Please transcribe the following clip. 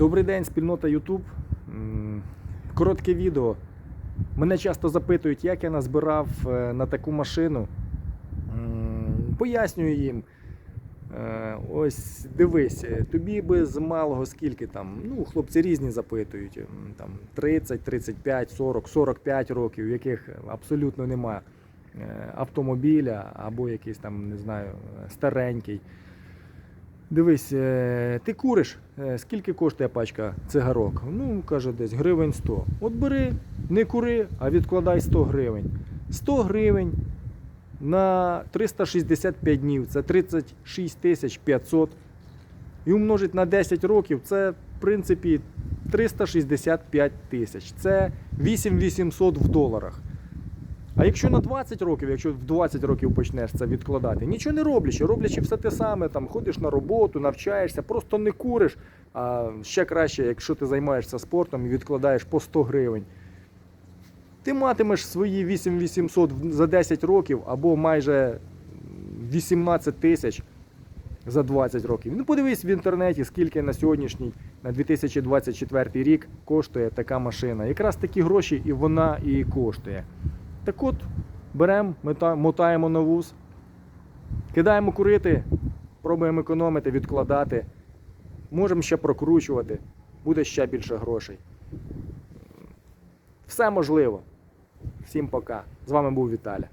Добрий день, спільнота YouTube. Коротке відео. Мене часто запитують, як я назбирав е, на таку машину. Пояснюю їм. Е, Ось дивись, е, тобі би з малого скільки там, ну, хлопці різні запитують, там 30, 35, 40, 45 років, в яких абсолютно немає автомобіля або якийсь там, не знаю, е, старенький. Дивись, е, ти куриш, Е, скільки коштує пачка цигарок? Ну, каже, десь гривень 100. От бери, не кури, а відкладай 100 гривень. 100 гривень на 365 днів це 36 тисяч 500. І умножить на 10 років це, в принципі, 365 тисяч. Це 8800 в доларах. А якщо на 20 років, якщо в 20 років почнеш це відкладати, нічого не роблячи, роблячи все те саме, там ходиш на роботу, навчаєшся, просто не куриш. А ще краще, якщо ти займаєшся спортом і відкладаєш по 100 гривень. Ти матимеш свої 8800 за 10 років або майже 18 тисяч за 20 років. Ну подивись в інтернеті, скільки на сьогоднішній, на 2024 рік коштує така машина. Якраз такі гроші і вона і коштує. Так от, беремо, мотаємо на вуз, кидаємо курити, пробуємо економити, відкладати. Можемо ще прокручувати, буде ще більше грошей. Все можливо. Всім пока. З вами був Віталя.